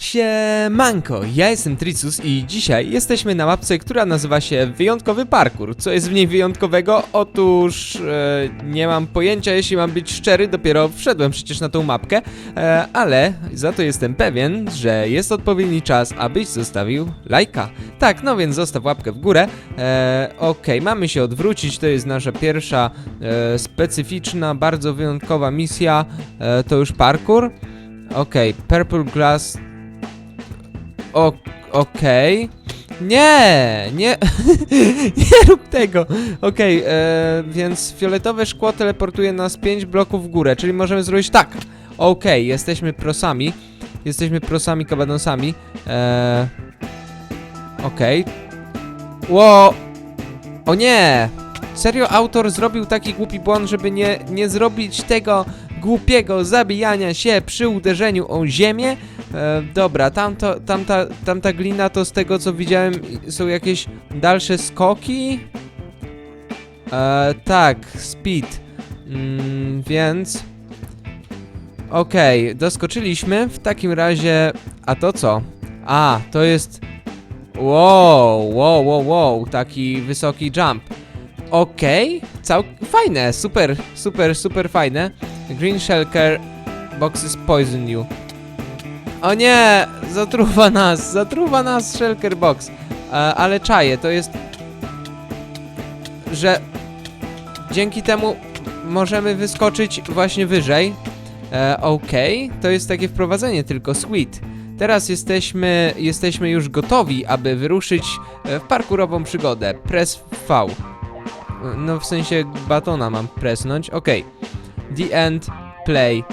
Siemanko, ja jestem Tricus i dzisiaj jesteśmy na mapce, która nazywa się Wyjątkowy Parkour. Co jest w niej wyjątkowego? Otóż e, nie mam pojęcia, jeśli mam być szczery, dopiero wszedłem przecież na tą mapkę, e, ale za to jestem pewien, że jest odpowiedni czas, abyś zostawił lajka. Tak, no więc zostaw łapkę w górę. E, Okej, mamy się odwrócić, to jest nasza pierwsza e, specyficzna, bardzo wyjątkowa misja, e, to już parkour. Okej, Purple Glass o, okej. Nie, nie, nie rób tego. Okej, e, więc fioletowe szkło teleportuje nas 5 bloków w górę, czyli możemy zrobić tak. Okej, jesteśmy prosami. Jesteśmy prosami kabanosami. E, okej. Ło! O nie! Serio autor zrobił taki głupi błąd, żeby nie, nie zrobić tego głupiego zabijania się przy uderzeniu o ziemię? E, dobra, tamto, tamta, tamta glina to z tego co widziałem są jakieś dalsze skoki? E, tak, speed. Mm, więc... Okej, doskoczyliśmy. W takim razie... A to co? A, to jest... Wow, wow, wow, wow, taki wysoki jump. Okej, cał... fajne, super, super, super fajne. Green Shellker boxes poison you. O nie! Zatruwa nas! Zatruwa nas Shulker Box! E, ale czaję, to jest... Że... Dzięki temu możemy wyskoczyć właśnie wyżej. E, Okej, to jest takie wprowadzenie tylko, sweet. Teraz jesteśmy, jesteśmy już gotowi, aby wyruszyć e, w parkurową przygodę. Press V. No w sensie batona mam presnąć. Okej. The end, play,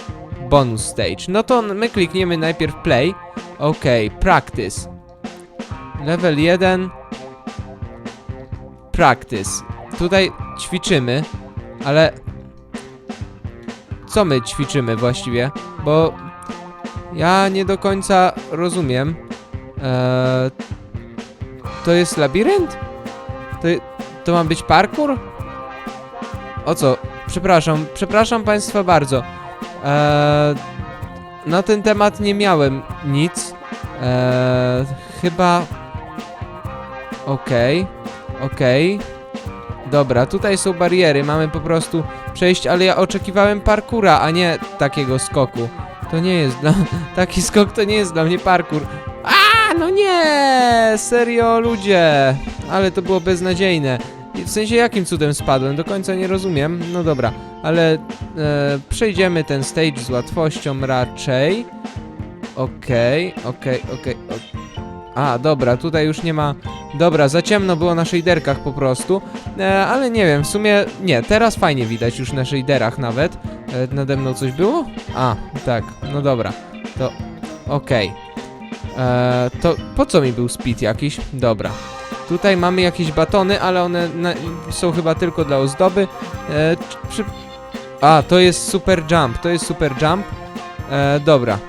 bonus stage. No to my klikniemy najpierw play. Okej, practice. Level 1. Practice. Tutaj ćwiczymy, ale co my ćwiczymy właściwie? Bo ja nie do końca rozumiem. Eee, to jest labirynt? To, to ma być parkour? O co? Przepraszam, przepraszam Państwa bardzo. Eee, na ten temat nie miałem nic. Eee, chyba. Okej, okej. Dobra, tutaj są bariery, mamy po prostu przejść, ale ja oczekiwałem parkura, a nie takiego skoku. To nie jest dla. Taki skok to nie jest dla mnie parkour. A, no nie! Serio, ludzie! Ale to było beznadziejne. W sensie jakim cudem spadłem? Do końca nie rozumiem. No dobra, ale e, przejdziemy ten stage z łatwością raczej. Okej, okej, okej. o- A, dobra, tutaj już nie ma. Dobra, za ciemno było na shaderkach po prostu. E, ale nie wiem, w sumie nie, teraz fajnie widać już na shaderach nawet. E, nade mną coś było? A, tak, no dobra. To okej. E, To po co mi był speed jakiś? Dobra. Tutaj mamy jakieś batony, ale one na, są chyba tylko dla ozdoby. E, przy... A, to jest super jump, to jest super jump. E, dobra.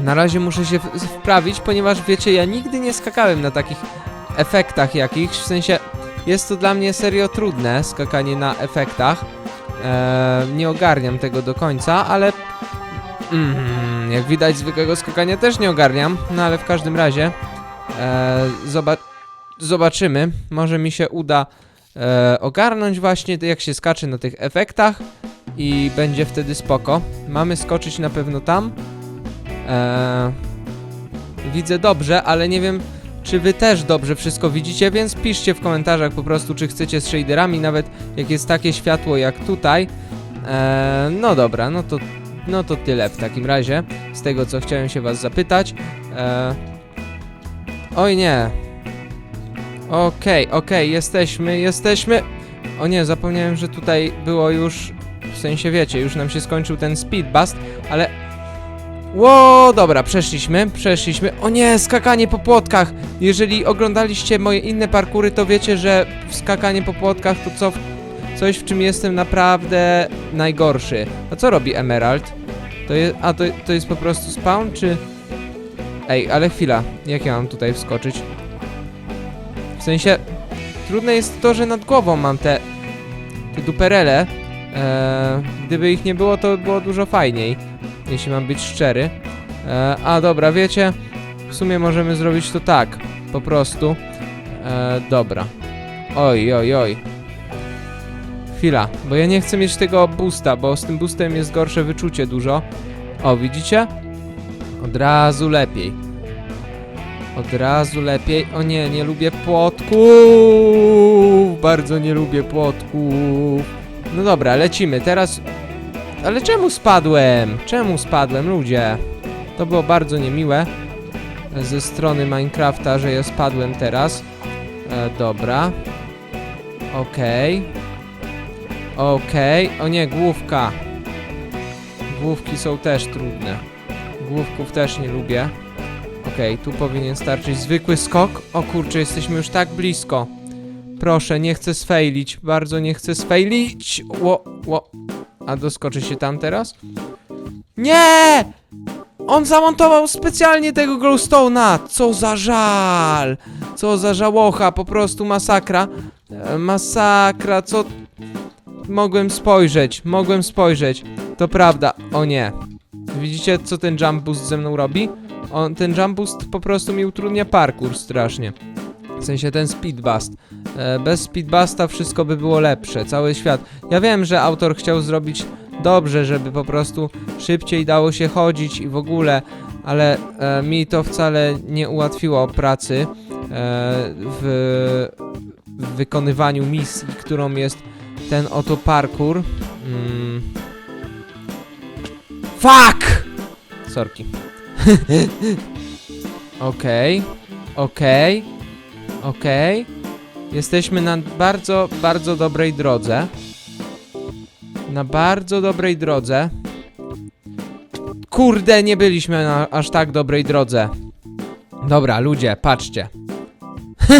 Na razie muszę się wprawić, ponieważ wiecie, ja nigdy nie skakałem na takich efektach jakichś, w sensie jest to dla mnie serio trudne, skakanie na efektach. E, nie ogarniam tego do końca, ale mm, jak widać zwykłego skakania też nie ogarniam, no ale w każdym razie e, zoba zobaczymy, może mi się uda e, ogarnąć właśnie jak się skacze na tych efektach i będzie wtedy spoko. Mamy skoczyć na pewno tam. E, widzę dobrze, ale nie wiem czy wy też dobrze wszystko widzicie, więc piszcie w komentarzach po prostu, czy chcecie z shaderami, nawet jak jest takie światło jak tutaj. E, no dobra, no to, no to tyle w takim razie, z tego co chciałem się was zapytać. E, oj nie. Okej, okej, jesteśmy, jesteśmy. O nie, zapomniałem, że tutaj było już, w sensie wiecie, już nam się skończył ten speed bust, ale Ło, dobra, przeszliśmy, przeszliśmy. O nie, skakanie po płotkach. Jeżeli oglądaliście moje inne parkury, to wiecie, że skakanie po płotkach to co, coś, w czym jestem naprawdę najgorszy. A co robi Emerald? To jest, a to, to jest po prostu spawn, czy... Ej, ale chwila, jak ja mam tutaj wskoczyć? W sensie, trudne jest to, że nad głową mam te, te duperele. Eee, gdyby ich nie było, to by było dużo fajniej jeśli mam być szczery. E, a dobra, wiecie, w sumie możemy zrobić to tak, po prostu. E, dobra. Oj, oj, oj. Chwila, bo ja nie chcę mieć tego boosta, bo z tym boostem jest gorsze wyczucie dużo. O, widzicie? Od razu lepiej. Od razu lepiej. O nie, nie lubię płotków. Bardzo nie lubię płotków. No dobra, lecimy. Teraz. Ale czemu spadłem? Czemu spadłem, ludzie? To było bardzo niemiłe ze strony Minecrafta, że ja spadłem teraz. E, dobra. Okej. Okej. O nie, główka. Główki są też trudne. Główków też nie lubię. Okej, tu powinien starczyć zwykły skok. O kurczę, jesteśmy już tak blisko. Proszę, nie chcę sfejlić. Bardzo nie chcę sfejlić. Ło, ło. A doskoczy się tam teraz? Nie! On zamontował specjalnie tego glowstone'a. Co za żal. Co za żałocha. Po prostu masakra. E, masakra, co... Mogłem spojrzeć, mogłem spojrzeć. To prawda. O nie. Widzicie, co ten jump boost ze mną robi? On, ten jump boost po prostu mi utrudnia parkour strasznie. W sensie ten speed boost. E, bez speed busta wszystko by było lepsze, cały świat. Ja wiem, że autor chciał zrobić dobrze, żeby po prostu szybciej dało się chodzić i w ogóle, ale e, mi to wcale nie ułatwiło pracy e, w, w wykonywaniu misji, którą jest ten oto parkour. Mm. Fuck! Sorki. Okej, okej, okej. Jesteśmy na bardzo, bardzo dobrej drodze. Na bardzo dobrej drodze. Kurde, nie byliśmy na aż tak dobrej drodze. Dobra, ludzie, patrzcie.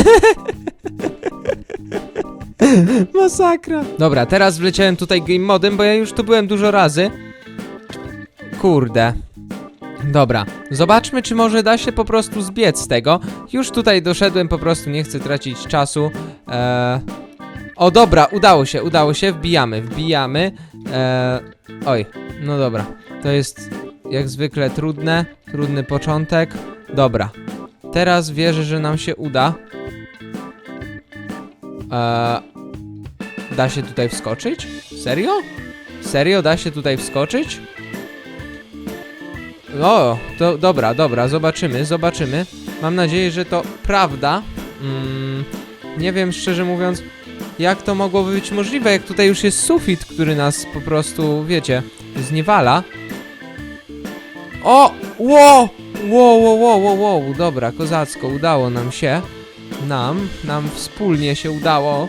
Masakra. Dobra, teraz wleciałem tutaj game modem, bo ja już tu byłem dużo razy. Kurde. Dobra, zobaczmy, czy może da się po prostu zbiec z tego. Już tutaj doszedłem, po prostu nie chcę tracić czasu. Eee... O, dobra, udało się, udało się, wbijamy, wbijamy. Eee... Oj, no dobra, to jest jak zwykle trudne, trudny początek. Dobra, teraz wierzę, że nam się uda. Eee... Da się tutaj wskoczyć? Serio? Serio, da się tutaj wskoczyć? O, to dobra, dobra, zobaczymy, zobaczymy. Mam nadzieję, że to prawda. Mm, nie wiem, szczerze mówiąc, jak to mogłoby być możliwe, jak tutaj już jest sufit, który nas po prostu, wiecie, zniewala. O! Ło! Ło, ło, ło, ło, ło, dobra, kozacko, udało nam się. Nam, nam wspólnie się udało.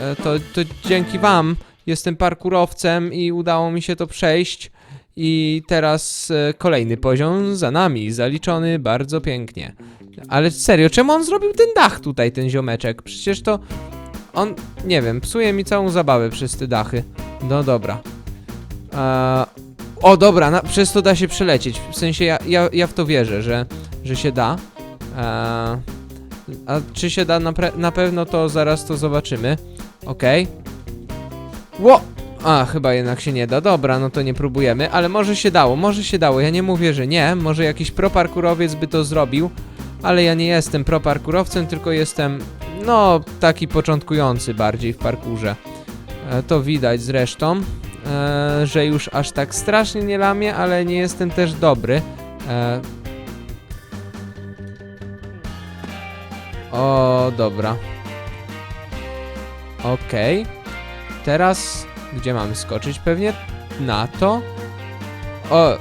E, to, to dzięki wam jestem parkurowcem i udało mi się to przejść. I teraz e, kolejny poziom za nami, zaliczony bardzo pięknie. Ale serio, czemu on zrobił ten dach tutaj, ten ziomeczek? Przecież to on, nie wiem, psuje mi całą zabawę przez te dachy. No dobra. Eee, o dobra, na, przez to da się przelecieć. W sensie ja, ja, ja w to wierzę, że, że się da. Eee, a czy się da na, na pewno, to zaraz to zobaczymy. Okej. Ło! A, chyba jednak się nie da. Dobra, no to nie próbujemy, ale może się dało, może się dało. Ja nie mówię, że nie. Może jakiś proparkurowiec by to zrobił, ale ja nie jestem proparkurowcem, tylko jestem, no, taki początkujący bardziej w parkurze. E, to widać zresztą, e, że już aż tak strasznie nie lamię, ale nie jestem też dobry. E, o, dobra. Okej. Teraz gdzie mamy skoczyć? Pewnie na to. O!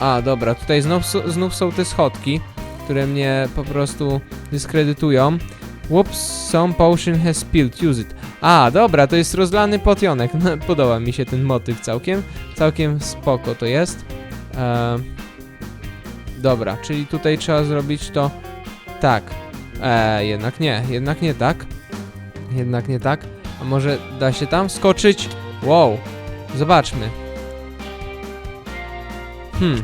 A, dobra, tutaj znów, znów są te schodki, które mnie po prostu dyskredytują. Whoops, some potion has spilled, use it. A, dobra, to jest rozlany potionek. No, podoba mi się ten motyw całkiem. Całkiem spoko to jest. Eee, dobra, czyli tutaj trzeba zrobić to tak. Eee, jednak nie, jednak nie tak. Jednak nie tak. A może da się tam skoczyć? Wow, zobaczmy. Hmm,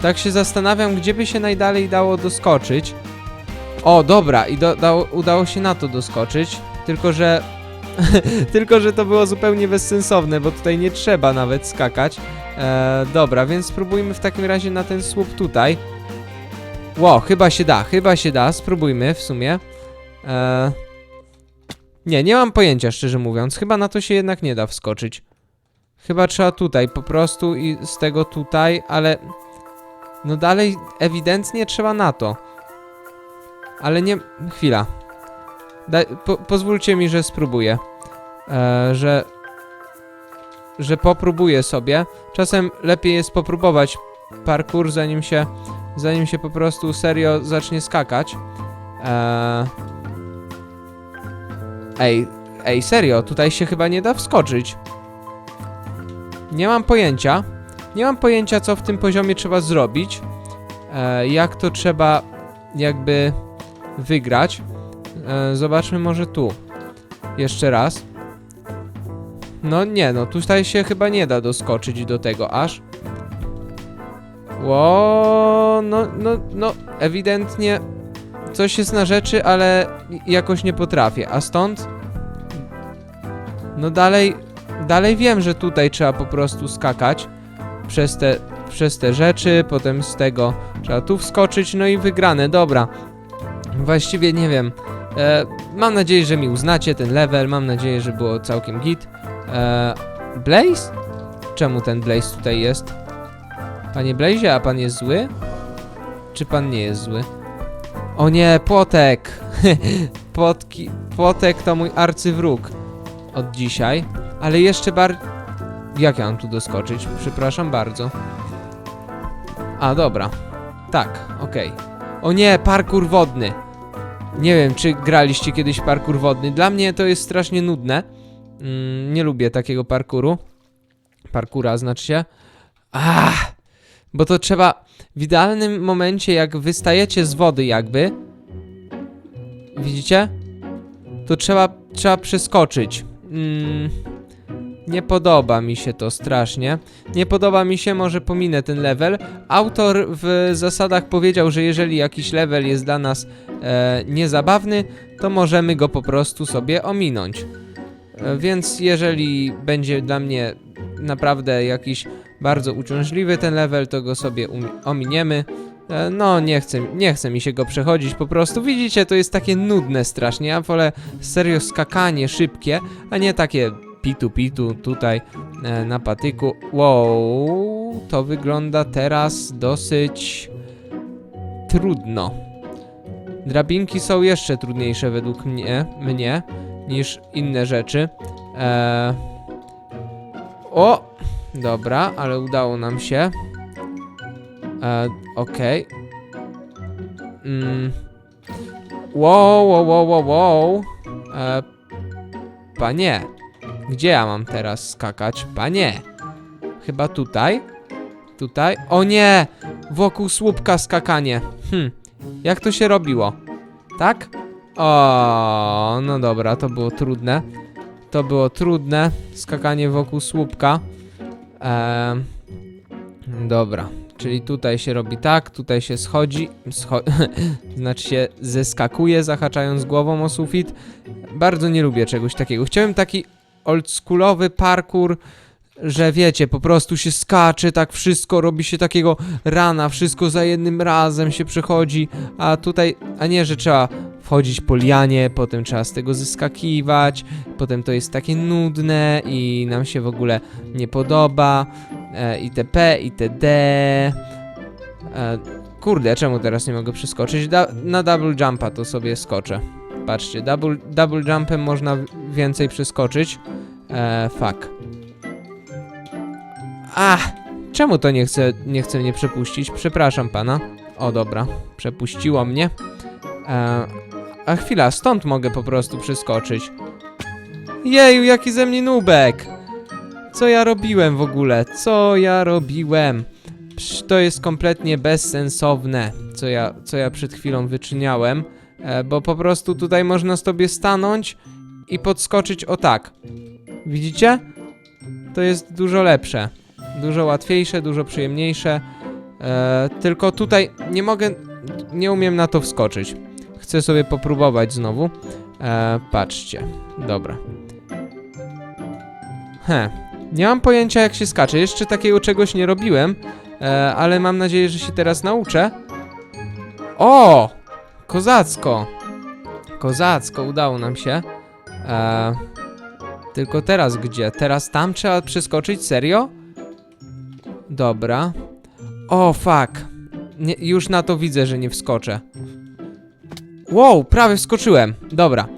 tak się zastanawiam, gdzie by się najdalej dało doskoczyć. O, dobra, i do, dało, udało się na to doskoczyć, tylko że... tylko, że to było zupełnie bezsensowne, bo tutaj nie trzeba nawet skakać. E, dobra, więc spróbujmy w takim razie na ten słup tutaj. Ło, chyba się da, chyba się da, spróbujmy w sumie. E... Nie, nie mam pojęcia, szczerze mówiąc. Chyba na to się jednak nie da wskoczyć. Chyba trzeba tutaj po prostu i z tego tutaj, ale... No dalej ewidentnie trzeba na to. Ale nie... Chwila. Daj, po, pozwólcie mi, że spróbuję. E, że... Że popróbuję sobie. Czasem lepiej jest popróbować parkour, zanim się... Zanim się po prostu serio zacznie skakać. E, ej, ej, serio, tutaj się chyba nie da wskoczyć. Nie mam pojęcia. Nie mam pojęcia, co w tym poziomie trzeba zrobić. E, jak to trzeba jakby wygrać. E, zobaczmy może tu. Jeszcze raz. No nie, no tutaj się chyba nie da doskoczyć do tego aż. Ło, no, no, no, ewidentnie coś jest na rzeczy, ale jakoś nie potrafię. A stąd? No dalej, dalej wiem, że tutaj trzeba po prostu skakać przez te, przez te rzeczy, potem z tego trzeba tu wskoczyć, no i wygrane, dobra. Właściwie nie wiem. E, mam nadzieję, że mi uznacie ten level, mam nadzieję, że było całkiem git. E, Blaze? Czemu ten Blaze tutaj jest? Panie Blaze, a pan jest zły? Czy pan nie jest zły? O nie, płotek! Płotki, płotek to mój arcywróg od dzisiaj, ale jeszcze bar... Jak ja mam tu doskoczyć? Przepraszam bardzo. A, dobra. Tak, okej. O nie, parkour wodny. Nie wiem, czy graliście kiedyś parkour wodny. Dla mnie to jest strasznie nudne. Mm, nie lubię takiego parkouru. Parkura znaczy się. Ah! Bo to trzeba w idealnym momencie, jak wystajecie z wody jakby. Widzicie? To trzeba, trzeba przeskoczyć. Mm, nie podoba mi się to strasznie. Nie podoba mi się, może pominę ten level. Autor w zasadach powiedział, że jeżeli jakiś level jest dla nas e, niezabawny, to możemy go po prostu sobie ominąć. E, więc jeżeli będzie dla mnie naprawdę jakiś bardzo uciążliwy ten level, to go sobie um- ominiemy. E, No, nie chcę, nie chce mi się go przechodzić po prostu. Widzicie, to jest takie nudne strasznie. Ja wolę serio skakanie szybkie, a nie takie pitu pitu tutaj e, na patyku. Wow, to wygląda teraz dosyć trudno. Drabinki są jeszcze trudniejsze według mnie, mnie niż inne rzeczy. E, o! Dobra, ale udało nam się. E, Okej. Mm. Wow, wow, wow, wow, wow. E, panie, gdzie ja mam teraz skakać? Panie, chyba tutaj? Tutaj? O nie! Wokół słupka skakanie. Hm, jak to się robiło? Tak? O, no dobra, to było trudne. To było trudne. Skakanie wokół słupka. Ehm, dobra, czyli tutaj się robi tak, tutaj się schodzi, scho znaczy się zeskakuje, zahaczając głową o sufit. Bardzo nie lubię czegoś takiego. Chciałem taki oldschoolowy parkour, że wiecie, po prostu się skacze, tak wszystko, robi się takiego rana, wszystko za jednym razem się przechodzi, a tutaj, a nie, że trzeba wchodzić po lianie, potem trzeba z tego zeskakiwać, potem to jest takie nudne i nam się w ogóle nie podoba, e, itp, itd. E, kurde, czemu teraz nie mogę przeskoczyć? Da na double jumpa to sobie skoczę. Patrzcie, double, double jumpem można więcej przeskoczyć. E, fuck. A, czemu to nie chce, nie chce mnie przepuścić? Przepraszam pana. O, dobra, przepuściło mnie. E, a chwila, stąd mogę po prostu przeskoczyć. Jeju, jaki ze mnie nubek! Co ja robiłem w ogóle? Co ja robiłem? Psz, to jest kompletnie bezsensowne, co ja, co ja przed chwilą wyczyniałem, e, bo po prostu tutaj można sobie stanąć i podskoczyć o tak. Widzicie? To jest dużo lepsze. Dużo łatwiejsze, dużo przyjemniejsze. E, tylko tutaj nie mogę, nie umiem na to wskoczyć. Chcę sobie popróbować znowu. E, patrzcie. Dobra. He. Nie mam pojęcia jak się skacze. Jeszcze takiego czegoś nie robiłem. E, ale mam nadzieję, że się teraz nauczę. O! Kozacko! Kozacko, udało nam się. E, tylko teraz gdzie? Teraz tam trzeba przeskoczyć? Serio? Dobra. O, fuck. Nie, już na to widzę, że nie wskoczę. Wow, prawie wskoczyłem. Dobra.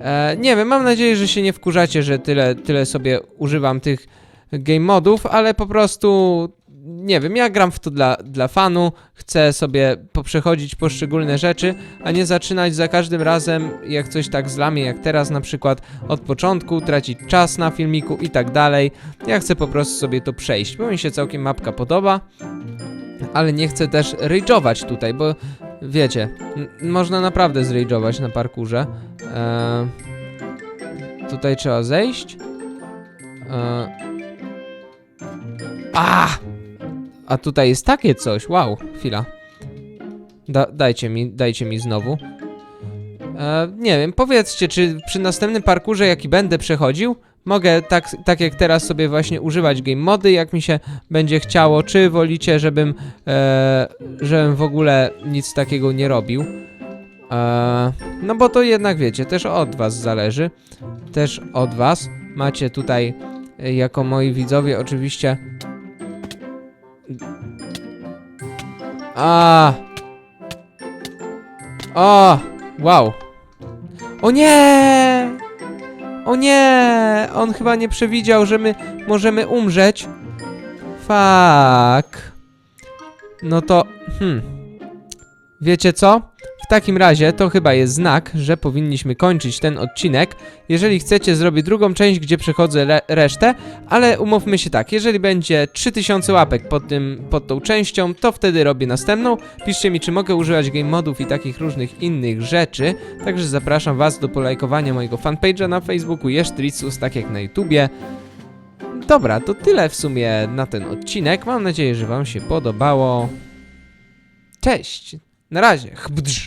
E, nie wiem, mam nadzieję, że się nie wkurzacie, że tyle, tyle sobie używam tych game modów, ale po prostu nie wiem, ja gram w to dla, dla fanu, chcę sobie poprzechodzić poszczególne rzeczy, a nie zaczynać za każdym razem, jak coś tak zlamie, jak teraz na przykład od początku, tracić czas na filmiku i tak dalej. Ja chcę po prostu sobie to przejść, bo mi się całkiem mapka podoba, ale nie chcę też rage'ować tutaj, bo wiecie, można naprawdę zrage'ować na parkurze. Eee, tutaj trzeba zejść. Eee, a! A tutaj jest takie coś, wow, chwila. Da, dajcie mi, dajcie mi znowu. E, nie wiem, powiedzcie, czy przy następnym parkurze, jaki będę przechodził, mogę tak, tak jak teraz sobie właśnie używać game mody, jak mi się będzie chciało, czy wolicie, żebym, e, żebym w ogóle nic takiego nie robił. E, no bo to jednak wiecie, też od was zależy, też od was. Macie tutaj, e, jako moi widzowie, oczywiście A. O, wow. O nie! O nie! On chyba nie przewidział, że my możemy umrzeć. Fuck. No to, hmm. Wiecie co? W takim razie to chyba jest znak, że powinniśmy kończyć ten odcinek. Jeżeli chcecie, zrobię drugą część, gdzie przechodzę re resztę, ale umówmy się tak, jeżeli będzie 3000 łapek pod, tym, pod tą częścią, to wtedy robię następną. Piszcie mi, czy mogę używać game modów i takich różnych innych rzeczy. Także zapraszam Was do polajkowania mojego fanpage'a na Facebooku Jesztricus, tak jak na YouTubie. Dobra, to tyle w sumie na ten odcinek. Mam nadzieję, że Wam się podobało. Cześć! Na razie. Chbdrz.